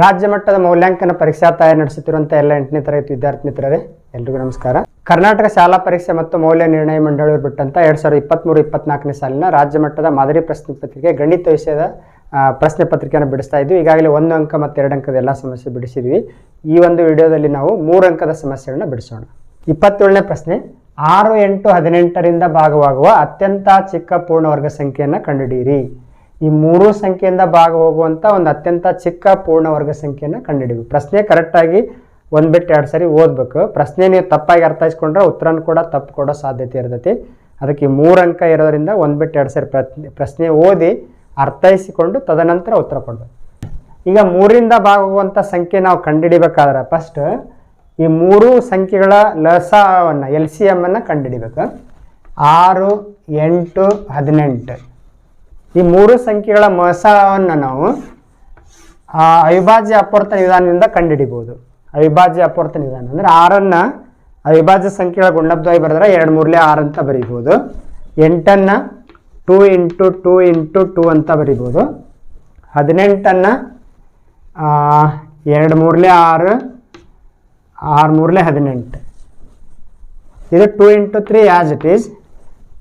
ರಾಜ್ಯ ಮಟ್ಟದ ಮೌಲ್ಯಾಂಕನ ಪರೀಕ್ಷಾ ತಯಾರಿ ನಡೆಸುತ್ತಿರುವಂತಹ ಎಲ್ಲ ಎಂಟನೇ ತರಗತಿ ವಿದ್ಯಾರ್ಥಿ ಮಿತ್ರರೇ, ಎಲ್ರಿಗೂ ನಮಸ್ಕಾರ. ಕರ್ನಾಟಕ ಶಾಲಾ ಪರೀಕ್ಷೆ ಮತ್ತು ಮೌಲ್ಯ ನಿರ್ಣಯ ಮಂಡಳಿ ಬಿಟ್ಟಂತ ಎರಡ್ ಸಾವಿರದ ಇಪ್ಪತ್ತ್ಮೂರು ಇಪ್ಪತ್ನಾಲ್ಕನೇ ಸಾಲಿನ ರಾಜ್ಯ ಮಟ್ಟದ ಮಾದರಿ ಪ್ರಶ್ನೆ ಪತ್ರಿಕೆ, ಗಣಿತ ವಿಷಯದ ಪ್ರಶ್ನೆ ಪತ್ರಿಕೆಯನ್ನು ಬಿಡಿಸ್ತಾ ಇದ್ವಿ. ಈಗಾಗಲೇ ಒಂದು ಅಂಕ ಮತ್ತು ಎರಡು ಅಂಕದ ಎಲ್ಲ ಸಮಸ್ಯೆ ಬಿಡಿಸಿದ್ವಿ. ಈ ಒಂದು ವಿಡಿಯೋದಲ್ಲಿ ನಾವು ಮೂರು ಅಂಕದ ಸಮಸ್ಯೆಗಳನ್ನ ಬಿಡಿಸೋಣ. ಇಪ್ಪತ್ತೇಳನೇ ಪ್ರಶ್ನೆ, ಆರು ಎಂಟು ಹದಿನೆಂಟರಿಂದ ಭಾಗವಾಗುವ ಅತ್ಯಂತ ಚಿಕ್ಕ ಪೂರ್ಣವರ್ಗ ಸಂಖ್ಯೆಯನ್ನು ಕಂಡುಹಿಡಿಯಿರಿ. ಈ ಮೂರು ಸಂಖ್ಯೆಯಿಂದ ಭಾಗ ಹೋಗುವಂಥ ಒಂದು ಅತ್ಯಂತ ಚಿಕ್ಕ ಪೂರ್ಣ ವರ್ಗ ಸಂಖ್ಯೆಯನ್ನು ಕಂಡುಹಿಡಿಬೇಕು. ಪ್ರಶ್ನೆ ಕರೆಕ್ಟಾಗಿ ಒಂದು ಬಿಟ್ಟು ಎರಡು ಸರಿ ಓದಬೇಕು. ಪ್ರಶ್ನೆ ನೀವು ತಪ್ಪಾಗಿ ಅರ್ಥೈಸ್ಕೊಂಡ್ರೆ ಉತ್ತರನ ಕೂಡ ತಪ್ಪು ಕೊಡೋ ಸಾಧ್ಯತೆ ಇರ್ತೈತಿ. ಅದಕ್ಕೆ ಮೂರು ಅಂಕ ಇರೋದರಿಂದ ಒಂದು ಬಿಟ್ಟು ಎರಡು ಸರಿ ಪ್ರಶ್ನೆ ಓದಿ ಅರ್ಥೈಸಿಕೊಂಡು ತದನಂತರ ಉತ್ತರ ಕೊಡಬೇಕು. ಈಗ ಮೂರಿಂದ ಭಾಗವಾಗುವಂಥ ಸಂಖ್ಯೆ ನಾವು ಕಂಡುಹಿಡಿಬೇಕಾದ್ರೆ ಫಸ್ಟ್ ಈ ಮೂರು ಸಂಖ್ಯೆಗಳ ಲಸವನ್ನು ಎಲ್ ಸಿ ಎಮ್ಮನ್ನು ಕಂಡುಹಿಡಿಬೇಕು. ಆರು, ಎಂಟು, ಹದಿನೆಂಟು. ಈ ಮೂರು ಸಂಖ್ಯೆಗಳ ಮಸವನ್ನು ನಾವು ಅವಿಭಾಜ್ಯ ಅಪವರ್ತನ ವಿಧಾನದಿಂದ ಕಂಡುಹಿಡಿಬೋದು. ಅವಿಭಾಜ್ಯ ಅಪವರ್ತನ ವಿಧಾನ ಅಂದರೆ ಆರನ್ನು ಅವಿಭಾಜ್ಯ ಸಂಖ್ಯೆಗಳ ಗುಣಲಬ್ಧವಾಗಿ ಬರೆದ್ರೆ ಎರಡು ಮೂರಲೆ ಆರು ಅಂತ ಬರೀಬೋದು. ಎಂಟನ್ನು two into two into two ಅಂತ ಬರಿಬೋದು. ಹದಿನೆಂಟನ್ನು ಎರಡು ಮೂರಲೆ ಆರು ಆರು ಮೂರಲೆ ಹದಿನೆಂಟು. ಇದು two into three as it is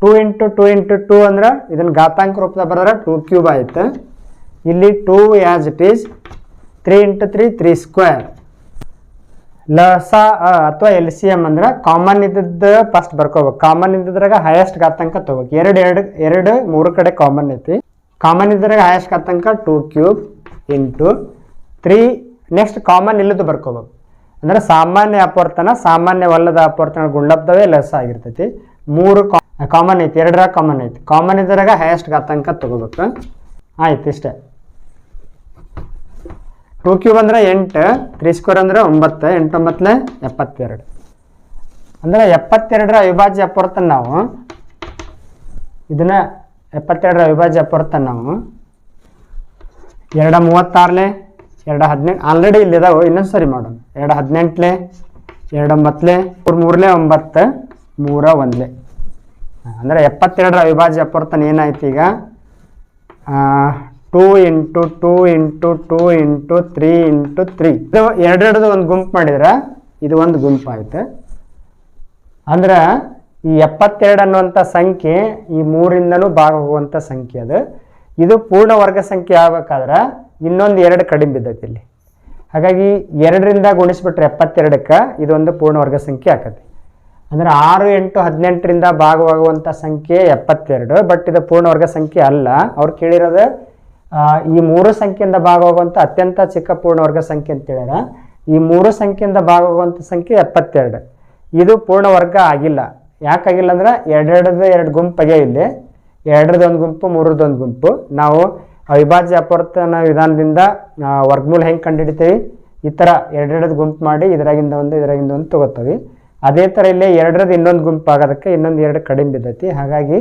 two into two into two ಅಂದ್ರೆ ಇದನ್ನು ಘಾತಾಂಕ ರೂಪದಾಗ ಬರೆದ್ರೆ ಟೂ ಕ್ಯೂಬ್ ಆಯ್ತು. ಇಲ್ಲಿ two as it is three into three three square ಲಸ ಅಥವಾ ಎಲ್, ಸಿ ಎಂ ಅಂದ್ರೆ ಕಾಮನ್ ಇದ್ದದ್ದು ಫಸ್ಟ್ ಬರ್ಕೋಬೇಕು. ಕಾಮನ್ ಇದ್ದಿದ್ರಾಗ ಹೈಯೆಸ್ಟ್ ಘಾತಾಂಕ ತಗೋಬೇಕು. ಎರಡು ಎರಡು ಎರಡು, ಮೂರು ಕಡೆ ಕಾಮನ್ ಐತಿ. ಕಾಮನ್ ಇದ್ರಾಗ highest ಘಾತಾಂಕ two cube into three next common ಇಲ್ಲದ್ದು ಬರ್ಕೋಬೇಕು. ಅಂದ್ರೆ ಸಾಮಾನ್ಯ ಅಪವರ್ತನ, ಸಾಮಾನ್ಯವಲ್ಲದ ಅಪವರ್ತನ ಗುಣಲಬ್ಧವೇ ಲಸ ಆಗಿರ್ತೈತಿ. ಮೂರು ಕಾಮನ್ ಐತಿ ಎರಡರ ಕಾಮನ್ ಐತಿ. ಕಾಮನ್ ಇದ್ರಾಗ ಹೈಯೆಸ್ಟ್ ಘಾತಾಂಕ ತಗೋಬೇಕು. ಆಯ್ತು, ಇಷ್ಟೇ. ಟೂ ಕ್ಯೂಬ್ ಅಂದ್ರೆ ಎಂಟು ತ್ರೀ ಸ್ಕ್ವೇರ್ ಅಂದ್ರೆ ಒಂಬತ್ತು, ಎಂಟು ಒಂಬತ್ತಲೆ ಎಪ್ಪತ್ತೆರಡು. ಅಂದ್ರೆ ಎಪ್ಪತ್ತೆರಡರ ಅವಿಭಾಜ್ಯ ಅಪವರ್ತನ ನಾವು, ಇದನ್ನ ಎಪ್ಪತ್ತೆರಡರ ಅವಿಭಾಜ್ಯ ಅಪವರ್ತನ ನಾವು, ಎರಡ ಮೂವತ್ತಾರಲೆ ಎರಡು ಹದಿನೆಂಟು ಆಲ್ರೆಡಿ ಇಲ್ಲಿ ಇದಾವೆ ಇನ್ನೊಂದು ಸರಿ ಮಾಡೋಣ. ಎರಡು ಹದಿನೆಂಟಲೆ ಎರಡೊಂಬತ್ತಲೆ ಮೂರು ಮೂರಲೆ ಒಂಬತ್ತು, ಮೂರ ಒಂದ್ಲೆ ಅಂದರೆ ಎಪ್ಪತ್ತೆರಡರ ಅವಿಭಾಜ್ಯ ಅಪವರ್ತನ ಏನಾಯ್ತು ಈಗ? Two into two into two into three into three ಇದು ಎರಡೆರಡು ಒಂದು ಗುಂಪು ಮಾಡಿದ್ರೆ ಇದು ಒಂದು ಗುಂಪು ಆಯ್ತು. ಅಂದ್ರೆ ಈ ಎಪ್ಪತ್ತೆರಡು ಅನ್ನುವಂಥ ಸಂಖ್ಯೆ ಈ ಮೂರಿಂದನೂ ಭಾಗ ಹೋಗುವಂಥ ಸಂಖ್ಯೆ ಅದು. ಇದು ಪೂರ್ಣ ವರ್ಗ ಸಂಖ್ಯೆ ಆಗಬೇಕಾದ್ರೆ ಇನ್ನೊಂದು ಎರಡು ಕಡಿಮೆ ಬಿದ್ದೈತಿ ಇಲ್ಲಿ. ಹಾಗಾಗಿ ಎರಡರಿಂದ ಗುಣಿಸ್ಬಿಟ್ರೆ ಎಪ್ಪತ್ತೆರಡಕ್ಕೆ ಇದೊಂದು ಪೂರ್ಣ ವರ್ಗ ಸಂಖ್ಯೆ ಆಕತಿ. ಅಂದ್ರೆ ಆರು ಎಂಟು ಹದಿನೆಂಟರಿಂದ ಭಾಗವಾಗುವಂಥ ಸಂಖ್ಯೆ ಎಪ್ಪತ್ತೆರಡು ಬಟ್ ಇದು ಪೂರ್ಣ ವರ್ಗ ಸಂಖ್ಯೆ ಅಲ್ಲ. ಅವ್ರು ಕೇಳಿರೋದು ಈ ಮೂರು ಸಂಖ್ಯೆಯಿಂದ ಭಾಗವಾಗುವಂಥ ಅತ್ಯಂತ ಚಿಕ್ಕ ಪೂರ್ಣ ವರ್ಗ ಸಂಖ್ಯೆ ಅಂತ ಹೇಳ್ಯಾರ. ಈ ಮೂರು ಸಂಖ್ಯೆಯಿಂದ ಭಾಗವಾಗುವಂಥ ಸಂಖ್ಯೆ ಎಪ್ಪತ್ತೆರಡು. ಇದು ಪೂರ್ಣ ವರ್ಗ ಆಗಿಲ್ಲ ಯಾಕಾಗಿಲ್ಲ ಅಂದ್ರೆ ಎರಡೆರಡದ ಎರಡು ಗುಂಪಾಗೆ ಇಲ್ಲಿ. ಎರಡರದೊಂದು ಗುಂಪು ಮೂರರದೊಂದು ಗುಂಪು. ನಾವು ಅವಿಭಾಜ್ಯ ಅಪವರ್ತನ ವಿಧಾನದಿಂದ ವರ್ಗಮೂಲ ಹೆಂಗೆ ಕಂಡುಹಿಡಿತೀವಿ ಈ ಥರ ಎರಡೆರಡು ಗುಂಪು ಮಾಡಿ ಇದರಾಗಿಂದ ಒಂದು ಇದರಾಗಿಂದ ಒಂದು ತಗೋತೀವಿ. ಅದೇ ಥರ ಇಲ್ಲೇ ಎರಡರದ್ದು ಇನ್ನೊಂದು ಗುಂಪು ಆಗೋದಕ್ಕೆ ಇನ್ನೊಂದು ಎರಡು ಕಡಿಮೆ ಬಿದ್ದೈತಿ ಹಾಗಾಗಿ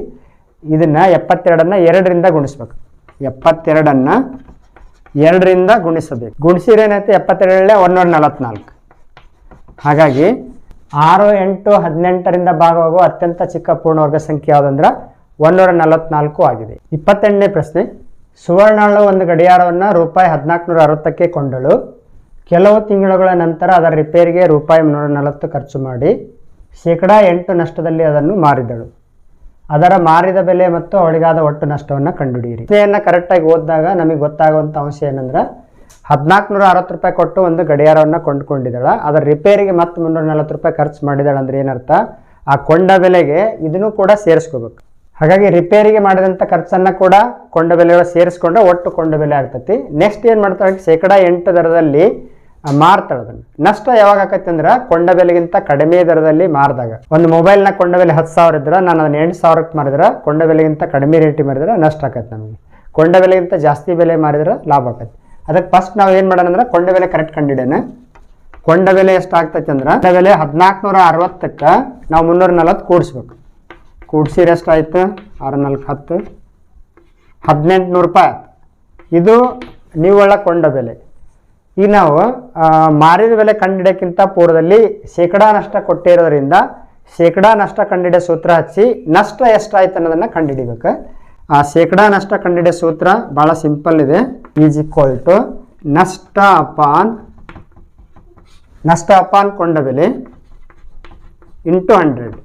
ಇದನ್ನು ಎಪ್ಪತ್ತೆರಡನ್ನು ಎರಡರಿಂದ ಗುಣಿಸ್ಬೇಕು. ಎಪ್ಪತ್ತೆರಡನ್ನು ಎರಡರಿಂದ ಗುಣಿಸಬೇಕು. ಗುಣಿಸಿರೇನೈತೆ ಎಪ್ಪತ್ತೆರಡಲ್ಲೇ ಒಂದೂರ ನಲವತ್ನಾಲ್ಕು. ಹಾಗಾಗಿ ಆರು, ಎಂಟು, ಹದಿನೆಂಟರಿಂದ ಭಾಗವಾಗುವ ಅತ್ಯಂತ ಚಿಕ್ಕ ಪೂರ್ಣವರ್ಗ ಸಂಖ್ಯೆ ಯಾವುದಂದ್ರೆ ಒಂದೂರ ನಲವತ್ನಾಲ್ಕು ಆಗಿದೆ. ಇಪ್ಪತ್ತೆಂಟನೇ ಪ್ರಶ್ನೆ, ಸುವರ್ಣಳು ಒಂದು ಗಡಿಯಾರವನ್ನು ರೂಪಾಯಿ ಹದಿನಾಲ್ಕುನೂರ ಅರವತ್ತಕ್ಕೆ ಕೊಂಡಳು. ಕೆಲವು ತಿಂಗಳುಗಳ ನಂತರ ಅದರ ರಿಪೇರಿಗೆ ರೂಪಾಯಿ ಮುನ್ನೂರ ನಲವತ್ತು ಖರ್ಚು ಮಾಡಿ ಶೇಕಡಾ ಎಂಟು ನಷ್ಟದಲ್ಲಿ ಅದನ್ನು ಮಾರಿದಳು. ಅದರ ಮಾರಿದ ಬೆಲೆ ಮತ್ತು ಅವಳಿಗಾದ ಒಟ್ಟು ನಷ್ಟವನ್ನು ಕಂಡುಹಿಡಿಯಿರಿ. ಪ್ರಶ್ನೆಯನ್ನು ಕರೆಕ್ಟಾಗಿ ಓದಿದಾಗ ನಮಗೆ ಗೊತ್ತಾಗುವಂಥ ಅಂಶ ಏನಂದ್ರೆ ಹದಿನಾಲ್ಕುನೂರ ಅರವತ್ತು ರೂಪಾಯಿ ಕೊಟ್ಟು ಒಂದು ಗಡಿಯಾರವನ್ನು ಕೊಂಡುಕೊಂಡಿದ್ದಾಳೆ. ಅದರ ರಿಪೇರಿಗೆ ಮತ್ತೆ ಮುನ್ನೂರ ನಲವತ್ತು ರೂಪಾಯಿ ಖರ್ಚು ಮಾಡಿದಾಳೆ ಅಂದ್ರೆ ಏನರ್ಥ, ಆ ಕೊಂಡ ಬೆಲೆಗೆ ಇದನ್ನು ಕೂಡ ಸೇರಿಸ್ಕೋಬೇಕು. ಹಾಗಾಗಿ ರಿಪೇರಿಗೆ ಮಾಡಿದಂಥ ಖರ್ಚನ್ನು ಕೂಡ ಕೊಂಡ ಬೆಲೆಗಳು ಸೇರಿಸ್ಕೊಂಡ್ರೆ ಒಟ್ಟು ಕೊಂಡ ಬೆಲೆ ಆಗ್ತೈತಿ. ನೆಕ್ಸ್ಟ್ ಏನು ಮಾಡ್ತಾರೆ ಶೇಕಡಾ ಎಂಟು ದರದಲ್ಲಿ ಮಾರ್ತಾಳೆ ಅದನ್ನು ನಷ್ಟ ಯಾವಾಗ ಆಕೈತಿ ಅಂದ್ರೆ ಕೊಂಡ ಬೆಲೆಗಿಂತ ಕಡಿಮೆ ದರದಲ್ಲಿ ಮಾರಿದಾಗ. ಒಂದು ಮೊಬೈಲ್ನ ಕೊಂಡ ಬೆಲೆ ಹತ್ತು ಸಾವಿರ ಇದ್ರೆ, ನಾನು ಅದನ್ನ ಎಂಟು ಸಾವಿರಕ್ಕೆ ಮಾರಿದ್ರೆ, ಕೊಂಡ ಬೆಲೆಗಿಂತ ಕಡಿಮೆ ರೇಟಿಗೆ ಮಾರಿದ್ರೆ ನಷ್ಟ ಆಕೈತೆ ನಮಗೆ. ಕೊಂಡ ಬೆಲೆಗಿಂತ ಜಾಸ್ತಿ ಬೆಲೆ ಮಾರಿದ್ರೆ ಲಾಭ ಆಕೈತಿ. ಅದಕ್ಕೆ ಫಸ್ಟ್ ನಾವು ಏನು ಮಾಡೋಣ ಅಂದ್ರೆ ಕೊಂಡ ಬೆಲೆ ಕರೆಕ್ಟ್ ಕಂಡಿಡೇನೆ. ಕೊಂಡ ಬೆಲೆ ಎಷ್ಟು ಆಗ್ತೈತೆ ಅಂದ್ರೆ ಕೊಂಡ ಬೆಲೆ ಹದಿನಾಲ್ಕುನೂರ ಅರವತ್ತಕ್ಕೆ ನಾವು ಮುನ್ನೂರ ನಲವತ್ತು ಕೂಡಿಸ್ಬೇಕು. ಕೂಡ್ಸಿದ್ರೆ ಎಷ್ಟಾಯ್ತು ಆರು ನಾಲ್ಕು ಹತ್ತು. ಹದಿನೆಂಟುನೂರು ರೂಪಾಯಿ ಇದು ನಿವ್ವಳ ಕೊಂಡ ಬೆಲೆ. ಈಗ ನಾವು ಮಾರಿದ ಬೆಲೆ ಕಂಡಿಡಿಯೋಕ್ಕಿಂತ ಪೂರ್ವದಲ್ಲಿ ಶೇಕಡಾ ನಷ್ಟ ಕೊಟ್ಟಿರೋದ್ರಿಂದ ಶೇಕಡಾ ನಷ್ಟ ಕಂಡಿಡಿಯ ಸೂತ್ರ ಹಚ್ಚಿ ನಷ್ಟ ಎಷ್ಟಾಯ್ತು ಅನ್ನೋದನ್ನು ಕಂಡುಹಿಡಿಬೇಕು ಆ ಶೇಕಡಾ ನಷ್ಟ ಕಂಡುಹಿಡಿಯೋ ಸೂತ್ರ ಭಾಳ ಸಿಂಪಲ್ ಇದೆ. ಈಸ್ ಈಕ್ವಲ್ ಟು ನಷ್ಟ ಅಪಾನ್ ನಷ್ಟ ಅಪಾನ್ ಕೊಂಡ ಬೆಲೆ ಇಂಟು ಹಂಡ್ರೆಡ್.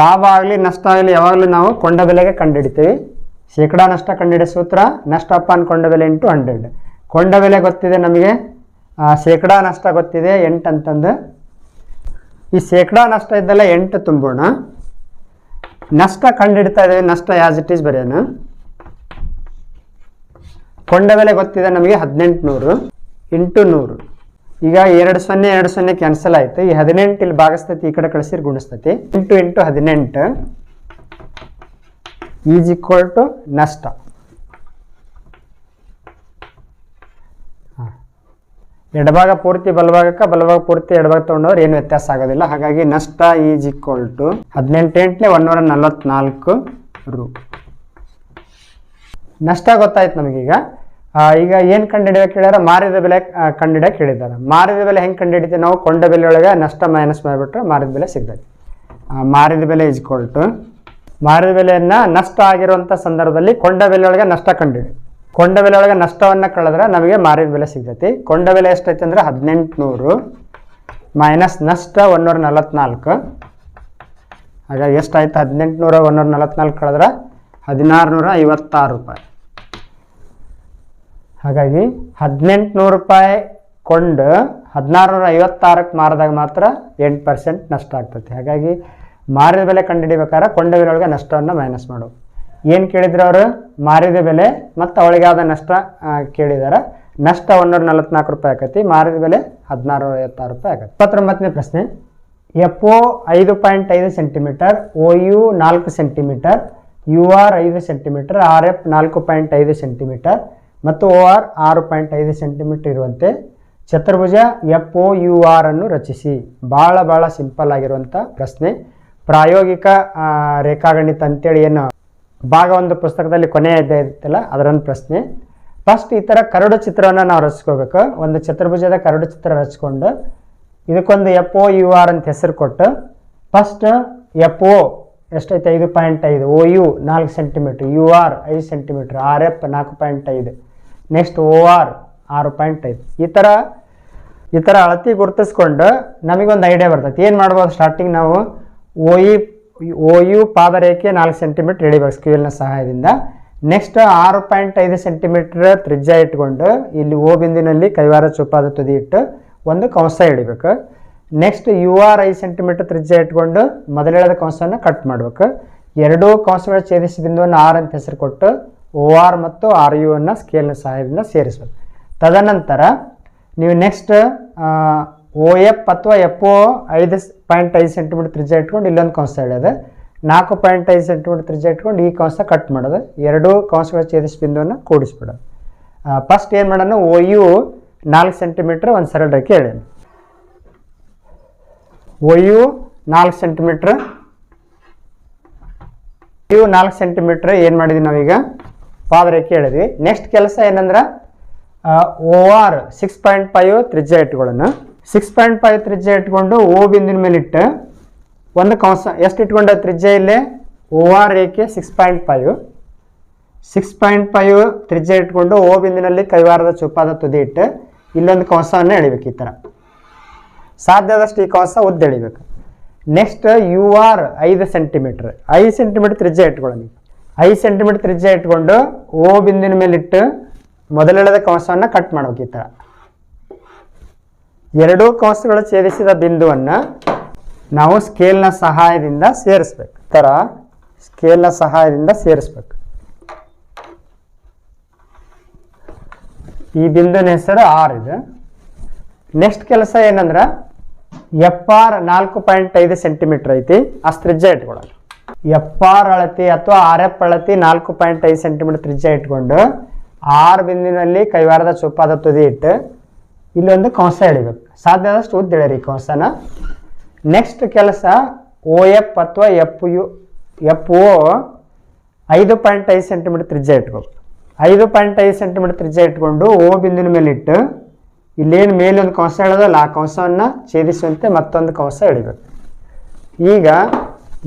ಲಾಭ ಆಗಲಿ, ನಷ್ಟ ಆಗಲಿ ಯಾವಾಗಲೂ ನಾವು ಕೊಂಡ ಬೆಲೆಗೆ ಕಂಡುಹಿಡಿತೀವಿ ಶೇಕಡಾ ನಷ್ಟ ಕಂಡುಹಿಡಿಯೋ ಸೂತ್ರ ನಷ್ಟ ಅಪಾನ್ ಕೊಂಡ ಬೆಲೆ ಇಂಟು ಹಂಡ್ರೆಡ್. ಕೊಂಡ ಬೆಲೆ ಗೊತ್ತಿದೆ ನಮಗೆ. ಶೇಕಡಾ ನಷ್ಟ ಗೊತ್ತಿದೆ ಎಂಟು ಅಂತಂದು ಈ ಶೇಕಡಾ ನಷ್ಟ ಇದ್ದಲ್ಲ ಎಂಟು ತುಂಬೋಣ. ನಷ್ಟ ಕಂಡುಹಿಡ್ತಾ ಇದ್ದೇವೆ, ನಷ್ಟ ಆ್ಯಸ್ ಇಟ್ ಈಸ್ ಬರೆಯೋಣ. ಕೊಂಡ ಬೆಲೆ ಗೊತ್ತಿದೆ ನಮಗೆ ಹದಿನೆಂಟು ನೂರು ಇಂಟು ನೂರು ಈಗ ಎರಡು ಸೊನ್ನೆ ಎರಡು ಸೊನ್ನೆ ಕ್ಯಾನ್ಸಲ್ ಆಯಿತು. ಈ ಹದಿನೆಂಟು ಇಲ್ಲಿ ಭಾಗಿಸ್ತೈತಿ ಈ ಕಡೆ ಕಳಿಸಿರ್ ಗುಣಿಸ್ತೈತಿ. ಇಂಟು ಇಂಟು ಹದಿನೆಂಟು ಈಸ್ ಈಕ್ವಲ್ ಟು ನಷ್ಟ. ಎಡಭಾಗ ಪೂರ್ತಿ, ಬಲಭಾಗಕ್ಕೆ ಬಲಭಾಗ ಪೂರ್ತಿ ಎಡಭಾಗ ತೊಗೊಂಡವ್ರು ಏನು ವ್ಯತ್ಯಾಸ ಆಗೋದಿಲ್ಲ. ಹಾಗಾಗಿ ನಷ್ಟ ಈಸ್ ಈಕ್ವಲ್ ಟು ಹದಿನೆಂಟು ಎಂಟನೇ ಒಂದೂರ ನಲವತ್ನಾಲ್ಕು ರು. ನಷ್ಟ ಗೊತ್ತಾಯ್ತು ನಮಗೀಗ. ಈಗ ಏನು ಕಂಡುಹಿಡಿಯೋಕೆ ಕೇಳ್ಯಾರ ಮಾರಿದ ಬೆಲೆ ಕಂಡುಹಿಡಿಯೋಕೆ ಹೇಳಿದ್ದಾರೆ. ಮಾರಿದ ಬೆಲೆ ಹೆಂಗೆ ಕಂಡುಹಿಡಿತೀವಿ ನಾವು? ಕೊಂಡ ಬೆಲೆಯೊಳಗೆ ನಷ್ಟ ಮೈನಸ್ ಮಾಡಿಬಿಟ್ರೆ ಮಾರಿದ ಬೆಲೆ ಸಿಗ್ತೈತಿ ಮಾರಿದ ಬೆಲೆ ಟು, ಮಾರಿದ ಬೆಲೆಯನ್ನು ನಷ್ಟ ಆಗಿರುವಂಥ ಸಂದರ್ಭದಲ್ಲಿ ಕೊಂಡ ಬೆಲೆಯೊಳಗೆ ನಷ್ಟ ಕಂಡುಹಿಡಿ. ಕೊಂಡ ಬೆಲೆ ಒಳಗೆ ನಷ್ಟವನ್ನು ಕಳೆದ್ರೆ ನಮಗೆ ಮಾರಿದ ಬೆಲೆ ಸಿಗ್ತೈತಿ. ಕೊಂಡ ಬೆಲೆ ಎಷ್ಟೈತಿ ಅಂದ್ರೆ ಹದಿನೆಂಟುನೂರು ಮೈನಸ್ ನಷ್ಟ ಒಂದೂರ ನಲವತ್ನಾಲ್ಕು ಹಾಗಾಗಿ ಎಷ್ಟಾಯ್ತು? ಹದಿನೆಂಟುನೂರ ಒಂದೂರ ನಲವತ್ನಾಲ್ಕು ಕಳೆದ್ರೆ ಹದಿನಾರುನೂರ ಐವತ್ತಾರು ರೂಪಾಯಿ. ಹಾಗಾಗಿ ಹದಿನೆಂಟುನೂರು ರೂಪಾಯಿ ಕೊಂಡು ಹದಿನಾರುನೂರ ಐವತ್ತಾರಕ್ಕೆ ಮಾರಿದಾಗ ಮಾತ್ರ ಎಂಟು ಪರ್ಸೆಂಟ್ ನಷ್ಟ ಆಗ್ತೈತಿ. ಹಾಗಾಗಿ ಮಾರಿದ ಬೆಲೆ ಕಂಡುಹಿಡಿಬೇಕಾದ್ರೆ ಕೊಂಡ ಬೆಲೆ ಒಳಗೆ ನಷ್ಟವನ್ನು ಮೈನಸ್ ಮಾಡು. ಏನು ಕೇಳಿದ್ರು ಅವರು? ಮಾರಿದ ಬೆಲೆ ಮತ್ತು ಅವಳಿಗಾದ ನಷ್ಟ ಕೇಳಿದಾರೆ. ನಷ್ಟ ಒಂದೂರ ನಲವತ್ನಾಲ್ಕು ರೂಪಾಯಿ ಆಕತಿ, ಮಾರಿದ ಬೆಲೆ ಹದಿನಾರು ಐವತ್ತಾರು ರೂಪಾಯಿ ಆಗತ್ತೆ ಇಪ್ಪತ್ತೊಂಬತ್ತನೇ ಪ್ರಶ್ನೆ. ಎಫ್ ಒ ಐದು ಪಾಯಿಂಟ್ ಐದು ಸೆಂಟಿಮೀಟರ್ ಒ ಯು ನಾಲ್ಕು ಸೆಂಟಿಮೀಟರ್, ಯು ಆರ್ ಐದು ಸೆಂಟಿಮೀಟರ್, ಆರ್ ಎಫ್ ನಾಲ್ಕು ಪಾಯಿಂಟ್ ಐದು ಸೆಂಟಿಮೀಟರ್ ಮತ್ತು ಓ ಆರ್ ಆರು ಪಾಯಿಂಟ್ ಐದು ಸೆಂಟಿಮೀಟರ್ ಇರುವಂತೆ. ಚತುರ್ಭುಜ ಎಫ್ ಒ ಯು ಆರ್ ಅನ್ನು ರಚಿಸಿ. ಭಾಳ ಭಾಳ ಸಿಂಪಲ್ ಆಗಿರುವಂಥ ಪ್ರಶ್ನೆ. ಪ್ರಾಯೋಗಿಕ ರೇಖಾಗಣಿತ ಅಂತೇಳಿ ಏನು ಭಾಗ ಒಂದು ಪುಸ್ತಕದಲ್ಲಿ ಕೊನೆಯ ಅಧ್ಯಾಯ ಇರುತ್ತಲ್ಲ, ಅದರೊಂದು ಪ್ರಶ್ನೆ. ಫಸ್ಟ್ ಈ ಥರ ಕರಡು ಚಿತ್ರವನ್ನು ನಾವು ರಚಿಸ್ಕೋಬೇಕು. ಒಂದು ಚತುರ್ಭುಜದ ಕರಡು ಚಿತ್ರ ರಚಿಸ್ಕೊಂಡು ಇದಕ್ಕೊಂದು ಎಪ್ ಒ ಯು ಆರ್ ಅಂತ ಹೆಸರು ಕೊಟ್ಟು ಫಸ್ಟ್ ಎಪ್ ಒ ಎಷ್ಟೈತೆ? ಐದು ಪಾಯಿಂಟ್ ಐದು. ಓ ಯು ನಾಲ್ಕು ಸೆಂಟಿಮೀಟ್ರ್. ಯು ಆರ್ ಐದು ಸೆಂಟಿಮೀಟ್ರ್. ಆರ್ ಎಫ್ ನಾಲ್ಕು ಪಾಯಿಂಟ್ ಐದು. ನೆಕ್ಸ್ಟ್ ಓ ಆರ್ ಆರು ಪಾಯಿಂಟ್ ಐದು. ಈ ಥರ ಈ ಥರ ಅಳತಿ ಗುರುತಿಸ್ಕೊಂಡು ನಮಗೊಂದು ಐಡಿಯಾ ಬರ್ತೈತಿ. ಏನು ಮಾಡ್ಬೋದು? ಸ್ಟಾರ್ಟಿಂಗ್ ನಾವು ಓ ಇ ಓ ಯು ಪಾದರೇಖೆ ನಾಲ್ಕು ಸೆಂಟಿಮೀಟ್ರ್ ಎಳಿಬೇಕು ಸ್ಕೇಲ್ನ ಸಹಾಯದಿಂದ ನೆಕ್ಸ್ಟ್ ಆರು ಪಾಯಿಂಟ್ ಐದು ಸೆಂಟಿಮೀಟ್ರ್ ತ್ರಿಜ್ಯ ಇಟ್ಕೊಂಡು ಇಲ್ಲಿ ಓ ಬಿಂದಿನಲ್ಲಿ ಕೈವಾರ ಚೂಪಾದ ತುದಿ ಇಟ್ಟು ಒಂದು ಕಂಸ ಹಿಡಿಬೇಕು ನೆಕ್ಸ್ಟ್ ಯು ಆರ್ ಐದು ಸೆಂಟಿಮೀಟ್ರ್ ತ್ರಿಜ್ಯ ಇಟ್ಕೊಂಡು ಮೊದಲೇಳದ ಕಂಸವನ್ನು ಕಟ್ ಮಾಡಬೇಕು. ಎರಡೂ ಕಂಸಗಳ ಛೇದಿಸಿ ಬಿಂದುವನ್ನು ಆರ್ ಅಂತ ಹೆಸರು ಕೊಟ್ಟು ಓ ಆರ್ ಮತ್ತು ಆರ್ ಯು ಅನ್ನು ಸ್ಕೇಲ್ನ ಸಹಾಯದಿಂದ ಸೇರಿಸ್ಬೇಕು. ತದನಂತರ ನೀವು ನೆಕ್ಸ್ಟ್ ಓ ಎಫ್ ಅಥವಾ ಎಫ್ ಓ ಐದು ಪಾಯಿಂಟ್ ಐದು ಸೆಂಟಿಮೀಟರ್ ತ್ರಿಜ್ಯ ಇಟ್ಕೊಂಡು ಇಲ್ಲೊಂದು ಕಂಸ ಎಳೆಯೋದು ನಾಲ್ಕು ಪಾಯಿಂಟ್ ಐದು ಸೆಂಟಿಮೀಟರ್ ತ್ರಿಜ್ಯ ಇಟ್ಕೊಂಡು ಈ ಕಂಸ ಕಟ್ ಮಾಡೋದು. ಎರಡೂ ಕಂಸಗಳ ಛೇದಿಸ್ ಬಿಂದುವನ್ನು ಕೂಡಿಸ್ಬಿಡೋದು ಫಸ್ಟ್ ಏನು ಮಾಡೋಣ? ಓ ಯು ನಾಲ್ಕು ಸೆಂಟಿಮೀಟ್ರ್ ಒಂದು ಸರಳ ರೇಖೆ ಎಳೆಯೋಣ. ಓ ಯು ನಾಲ್ಕು ಸೆಂಟಿಮೀಟ್ರ್. ಯು ನಾಲ್ಕು ಸೆಂಟಿಮೀಟ್ರ್ ಏನು ಮಾಡಿದ್ವಿ ನಾವೀಗ? ಪಾದರೇಖೆ ಹೇಳಿದ್ವಿ ನೆಕ್ಸ್ಟ್ ಕೆಲಸ ಏನಂದ್ರೆ O R six point five ತ್ರಿಜ್ಯ ಇಟ್ಕೊಳ್ಳೋಣ. ಸಿಕ್ಸ್ ಪಾಯಿಂಟ್ ಫೈವ್ ತ್ರಿಜ್ಯ ಇಟ್ಕೊಂಡು ಓ ಬಿಂದಿನ ಮೇಲೆ ಇಟ್ಟು ಒಂದು ಕಂಸ ಎಷ್ಟು ಇಟ್ಕೊಂಡ ತ್ರಿಜ್ಯ ಇಲ್ಲಿ? ಓ ಆರ್ ರೇಖೆ six point five six point five ತ್ರಿಜ್ಯ ಇಟ್ಕೊಂಡು ಓ ಬಿಂದಿನಲ್ಲಿ ಕೈವಾರದ ಚುಪ್ಪಾದ ತುದಿ ಇಟ್ಟು ಇಲ್ಲೊಂದು ಕಂಸವನ್ನು ಎಳಿಬೇಕು ಈ ಥರ. ಸಾಧ್ಯದಷ್ಟು ಈ ಕಂಸ ಉದ್ದ ಎಳಿಬೇಕು. ನೆಕ್ಸ್ಟ್ ಯು ಆರ್ ಐದು ಸೆಂಟಿಮೀಟ್ರ್ ಐದು ಸೆಂಟಿಮೀಟ್ರ್ ತ್ರಿಜ್ಯ ಇಟ್ಕೊಳ್ಳಿ ಐದು ಸೆಂಟಿಮೀಟ್ರ್ ತ್ರಿಜ್ಯ ಇಟ್ಕೊಂಡು ಓ ಬಿಂದಿನ ಇಟ್ಟು ಮೊದಲೆಳೆದ ಕಂಸವನ್ನು ಕಟ್ ಮಾಡ್ಬೇಕು ಈ ಥರ. ಎರಡೂ ಕೋಸ್ಗಳು ಛೇದಿಸಿದ ಬಿಂದುವನ್ನು ನಾವು ಸ್ಕೇಲ್ನ ಸಹಾಯದಿಂದ ಸೇರಿಸ್ಬೇಕು. ಥರ ಸ್ಕೇಲ್ನ ಸಹಾಯದಿಂದ ಸೇರಿಸ್ಬೇಕು. ಈ ಬಿಂದುವಿನ ಹೆಸರು ಆರ್ ಇದು. ನೆಕ್ಸ್ಟ್ ಕೆಲಸ ಏನಂದ್ರೆ ಎಫ್ ಆರ್ ನಾಲ್ಕು ಪಾಯಿಂಟ್ ಐದು ಸೆಂಟಿಮೀಟರ್ ಐತಿ ಆ ತ್ರಿಜ್ಯ ಇಟ್ಕೊಳ್ಳೋದು. ಎಫ್ ಆರ್ ಅಳತಿ ಅಥವಾ ಆರ್ ಎಫ್ ಅಳತಿ ನಾಲ್ಕು ಪಾಯಿಂಟ್ ಐದು ಸೆಂಟಿಮೀಟರ್ ತ್ರಿಜ್ಯ ಇಟ್ಕೊಂಡು ಆರ್ ಬಿಂದಿನಲ್ಲಿ ಕೈವಾರದ ಚುಪ್ಪಾದ ತುದಿ ಇಟ್ಟು ಇಲ್ಲೊಂದು ಕಂಸ ಎಳಿಬೇಕು. ಸಾಧ್ಯ ಆದಷ್ಟು ಉದ್ದ ಎಳೀರಿ ಕಂಸನ ನೆಕ್ಸ್ಟ್ ಕೆಲಸ ಓ ಎಫ್ ಅಥವಾ ಎಫ್ ಯು ಎಫ್ ಒ ಐದು ಪಾಯಿಂಟ್ ಐದು ಸೆಂಟಿಮೀಟರ್ ತ್ರಿಜ್ಯ ಇಟ್ಕೋಬೇಕು ಐದು ಪಾಯಿಂಟ್ ಐದು ಸೆಂಟಿಮೀಟರ್ ತ್ರಿಜ್ಯ ಇಟ್ಕೊಂಡು ಓ ಬಿಂದಿನ ಮೇಲೆ ಇಟ್ಟು, ಇಲ್ಲೇನು ಮೇಲೆ ಒಂದು ಕಂಸ ಎಳೆದಲ್ಲ, ಆ ಕಂಸವನ್ನು ಛೇದಿಸುವಂತೆ ಮತ್ತೊಂದು ಕಂಸ ಎಳಿಬೇಕು. ಈಗ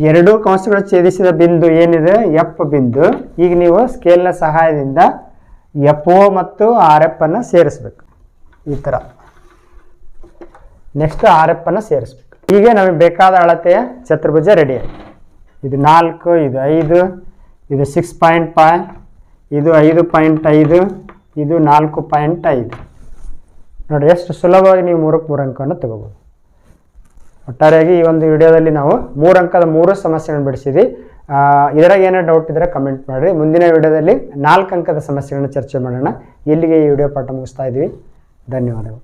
ಎರಡೂ ಕಂಸಗಳು ಛೇದಿಸಿದ ಬಿಂದು ಏನಿದೆ? ಎಫ್ ಬಿಂದು. ಈಗ ನೀವು ಸ್ಕೇಲ್ನ ಸಹಾಯದಿಂದ ಎಫ್ ಒ ಮತ್ತು ಆರ್ ಎಫ್ ಅನ್ನು ಸೇರಿಸ್ಬೇಕು. ಈ ಥರ ನೆಕ್ಸ್ಟ್ ಆರ್ ಎಫ್ ಅನ್ನು ಸೇರಿಸ್ಬೇಕು. ಹೀಗೆ ನಮಗೆ ಬೇಕಾದ ಅಳತೆಯ ಚತುರ್ಭುಜ ರೆಡಿ ಆಯಿತು. ಇದು ನಾಲ್ಕು, ಇದು ಐದು, ಇದು ಸಿಕ್ಸ್ ಪಾಯಿಂಟ್ ಫೈವ್ ಇದು ಐದು ಪಾಯಿಂಟ್ ಐದು, ಇದು ನಾಲ್ಕು ಪಾಯಿಂಟ್ ಐದು. ನೋಡಿ, ಎಷ್ಟು ಸುಲಭವಾಗಿ ನೀವು ಮೂರಕ್ಕೆ ಮೂರು ಅಂಕವನ್ನು ತಗೋಬೋದು. ಒಟ್ಟಾರೆಯಾಗಿ ಈ ಒಂದು ವಿಡಿಯೋದಲ್ಲಿ ನಾವು ಮೂರು ಅಂಕದ ಮೂರು ಸಮಸ್ಯೆಗಳನ್ನು ಬಿಡಿಸಿದ್ವಿ. ಇದರಾಗ ಏನೋ ಡೌಟ್ ಇದ್ದರೆ ಕಮೆಂಟ್ ಮಾಡಿರಿ. ಮುಂದಿನ ವಿಡಿಯೋದಲ್ಲಿ ನಾಲ್ಕು ಅಂಕದ ಸಮಸ್ಯೆಗಳನ್ನು ಚರ್ಚೆ ಮಾಡೋಣ. ಇಲ್ಲಿಗೆ ಈ ವಿಡಿಯೋ ಪಾಠ ಮುಗಿಸ್ತಾ ಇದ್ವಿ. ధన్యవాదాలు